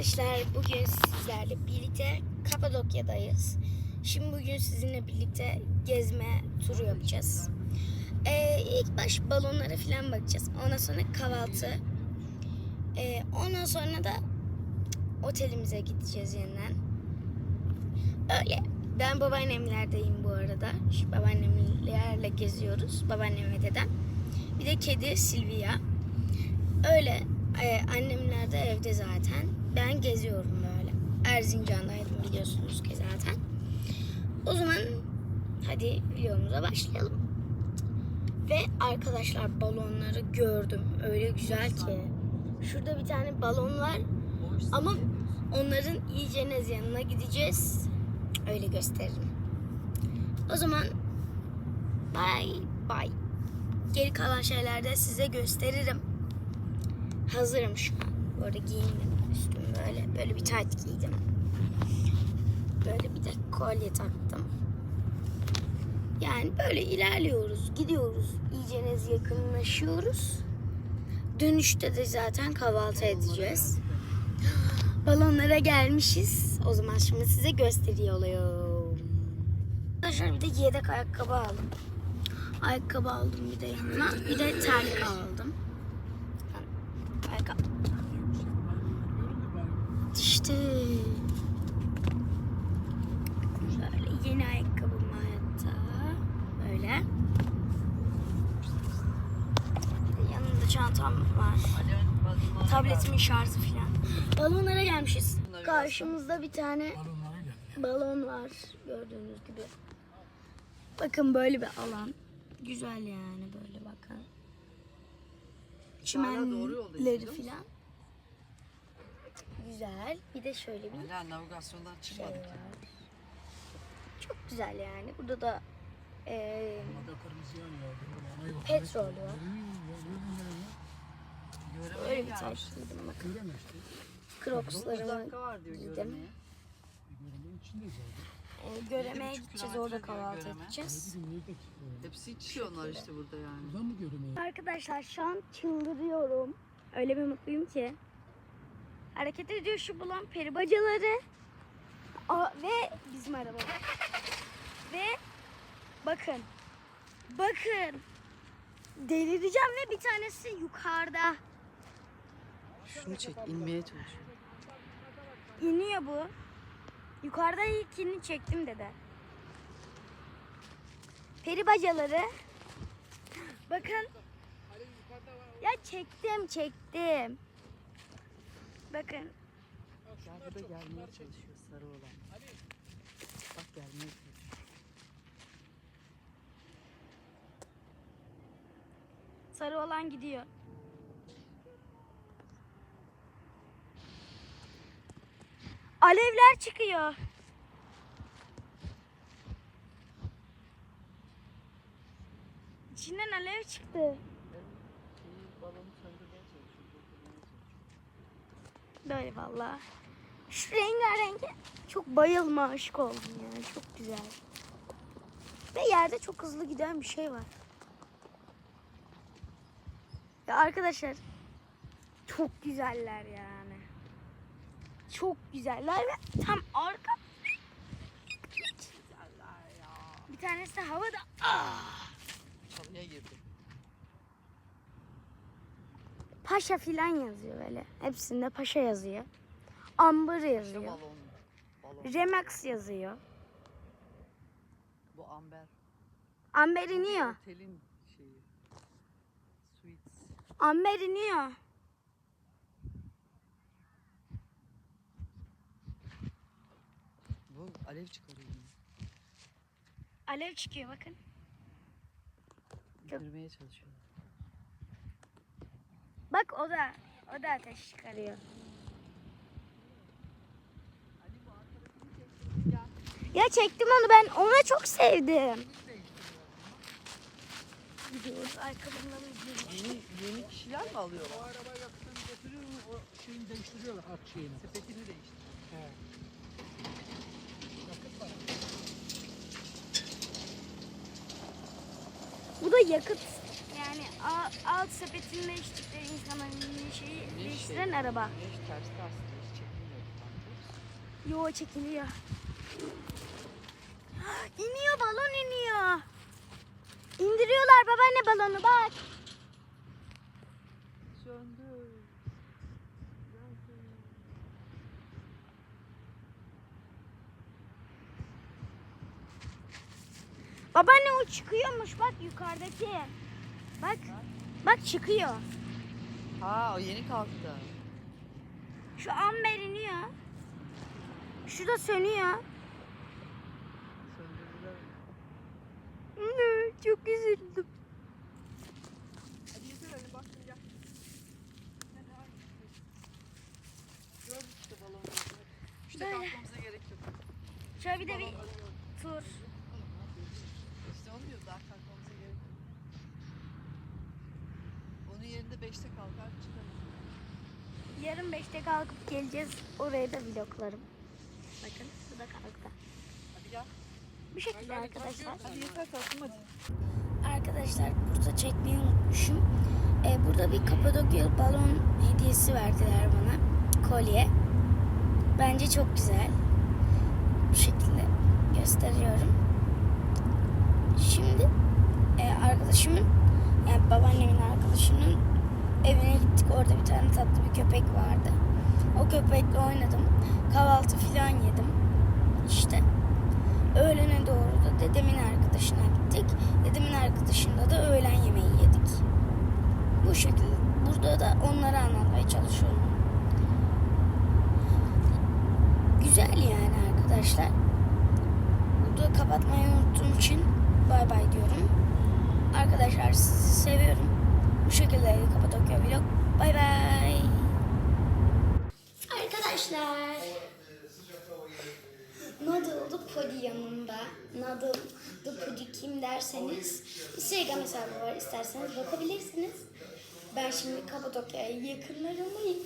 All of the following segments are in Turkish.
Arkadaşlar bugün sizlerle birlikte Kapadokya'dayız. Şimdi bugün sizinle birlikte gezme turu yapacağız. Ee, ilk baş balonlara falan bakacağız. Ondan sonra kahvaltı. Ee, ondan sonra da otelimize gideceğiz yeniden. Öyle. Ben babaannemlerdeyim bu arada. Şu babaannemlerle geziyoruz. Babaannem ve dedem. Bir de kedi Silvia. Öyle. Ee, annemler de evde zaten. Ben geziyorum böyle. Erzincan'daydım biliyorsunuz ki zaten. O zaman hadi videomuza başlayalım. Ve arkadaşlar balonları gördüm. Öyle güzel ki. Şurada bir tane balon var. Ama onların iyiceniz yanına gideceğiz. Öyle gösteririm. O zaman bye bye. Geri kalan şeylerde size gösteririm. Hazırım şu an. Bu arada giyindim üstüm böyle. Böyle bir tayt giydim. Böyle bir de kolye taktım. Yani böyle ilerliyoruz, gidiyoruz. İyiceniz yakınlaşıyoruz. Dönüşte de zaten kahvaltı edeceğiz. Balonlara gelmişiz. O zaman şimdi size gösteriyorum. Arkadaşlar bir de yedek ayakkabı aldım. Ayakkabı aldım bir de yanına. Bir de terlik aldım. Ayakkabı. İşte. Böyle yeni ayakkabım hayatta. Böyle. Yanında çantam var. Tabletimin şarjı falan. Balonlara gelmişiz. Karşımızda bir tane balon var gördüğünüz gibi. Bakın böyle bir alan. Güzel yani böyle bakın. Çimenleri falan. Güzel. Bir de şöyle bir Hala navigasyondan şey çıkmadık. var. Çok güzel yani. Burada da eee petrol var. Öyle bir tayt giydim bakın. 9 Crocslarımı giydim. göremeye. Ee, göremeye gideceğiz orada kahvaltı Göreme. edeceğiz. Hepsi içiyorlar işte burada yani. Arkadaşlar şu an çıldırıyorum. Öyle bir mutluyum ki. Hareket ediyor şu bulan peri bacaları. Aa, ve bizim araba. Ve bakın. Bakın. Delireceğim ve bir tanesi yukarıda. Şunu çek inmeye çalışıyor. İniyor bu. Yukarıda ilkini çektim dede. Peri bacaları. Bakın. Ya çektim çektim. Bakın. Gel burada gelmeye çalışıyor sarı olan. Bak gelmeye çalışıyor. Sarı olan gidiyor. Alevler çıkıyor. İçinden alev çıktı. Şeyi balonu söndürmeye çalışıyor. durdurmaya çalışıyor. Böyle valla. Şu rengarenk çok bayılma aşık oldum yani. Çok güzel. Ve yerde çok hızlı giden bir şey var. Ya arkadaşlar çok güzeller yani. Çok güzeller ve tam arka bir tanesi havada. Ah! Çalıya girdi. Paşa filan yazıyor böyle. Hepsinde paşa yazıyor. Amber yazıyor. balon. Balon. Remax yazıyor. Bu amber. Amber iniyor. Otelin şeyi. Suites. Amber iniyor. Bu alev çıkarıyor. Alev çıkıyor bakın. Çok- İndirmeye çalışıyor. Bak o da o da ateş çıkarıyor. Ya çektim onu ben ona çok sevdim. Gidiyoruz Yeni, yeni kişiler mi alıyorlar? O araba yakıtını götürüyor mu? O şeyini değiştiriyorlar art şeyini. Sepetini değiştiriyor. He. Yakıt var. Bu da yakıt. Alt sepetinde içtikleri insanların şeyi Ne değiştiren şey? araba. Güneş tersi aslında hiç çekilmiyor. Yo çekiliyor. İniyor balon iniyor. İndiriyorlar babaanne balonu bak. Söndü. Babaanne o çıkıyormuş bak yukarıdaki. Bak. Bak çıkıyor. Ha o yeni kalktı. Şu amber iniyor. Şu da sönüyor. Söndürdüler. Ne, Çok üzüldüm. Hadi yeter hadi bak gel. Hadi hadi. Gördük işte balonları. İşte Böyle. kalkmamıza gerek yok. Şöyle bir de bir tur. İşte onu diyor daha kalkmamıza gerek yok. 5'te kalkar çıkarız. Yarın 5'te kalkıp geleceğiz. Oraya da vloglarım. Bakın bu da kalktı. Hadi gel. Bu şekilde arkadaşlar. Hadi yeter kalktım hadi. Arkadaşlar burada çekmeyi unutmuşum. Ee, burada bir Kapadokya balon hediyesi verdiler bana. Kolye. Bence çok güzel. Bu şekilde gösteriyorum. Şimdi e, arkadaşımın yani babaannemin arkadaşının evine gittik. Orada bir tane tatlı bir köpek vardı. O köpekle oynadım. Kahvaltı falan yedim. İşte öğlene doğru da dedemin arkadaşına gittik. Dedemin arkadaşında da öğlen yemeği yedik. Bu şekilde. Burada da onları anlatmaya çalışıyorum. Güzel yani arkadaşlar. Burada kapatmayı unuttuğum için bay bay diyorum. Arkadaşlar sizi seviyorum. Bu şekilde Kapadokya vlog. Bay bay. Arkadaşlar. Noodle'lı Podi yanında. Noodle'lı Podi kim derseniz Instagram hesabı var isterseniz bakabilirsiniz. Ben şimdi Kapadokya'ya yakınlarındayım.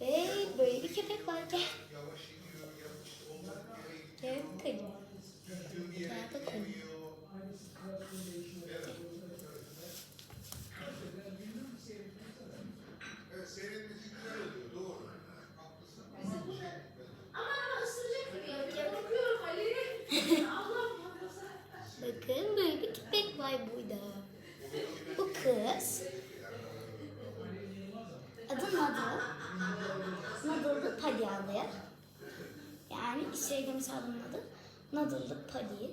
Ve böyle bir köpek var. Gel. Gel bakalım. Gel bakalım. Bakın böyle bir köpek var burada. Bu kız. Nadal'lı Padi alıyor. Yani Instagram hesabının adı Nadal'lı Padi.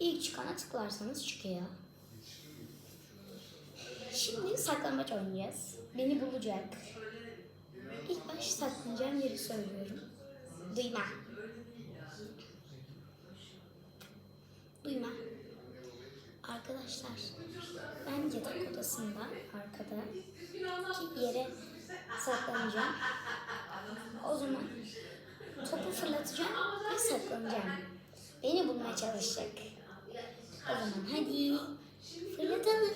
İlk çıkana tıklarsanız çıkıyor. Şimdi saklambaç oynayacağız. Beni bulacak. İlk baş saklanacağım yeri söylüyorum. Duyma. Duyma. Arkadaşlar ben yatak odasında arkada ki yere saklanacağım. O zaman topu fırlatacağım ve saklanacağım. Beni bulmaya çalışacak. O zaman hadi fırlatalım.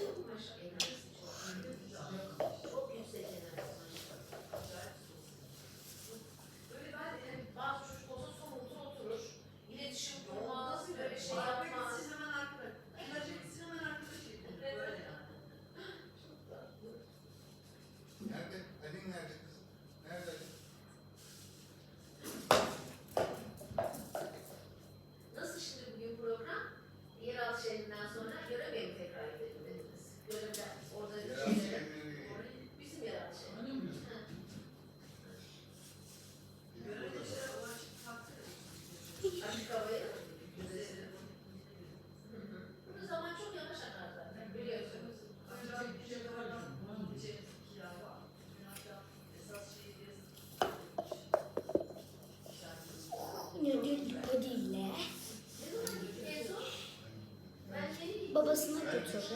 Götürdü.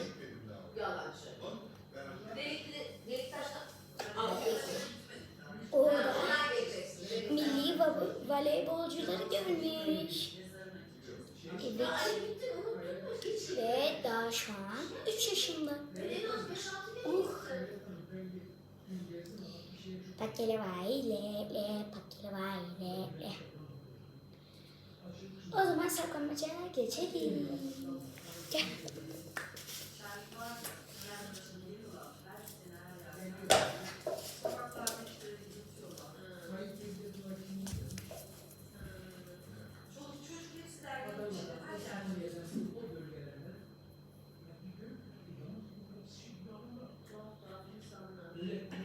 yalancı. Orada milli vo- voleybolcuları görmüş. Evet. Ve daha şu an 3 yaşında. En az 5-6 bin Uh. Pakele vay le le, pakele vay le. O zaman saklanmaca geçelim. Gel. Let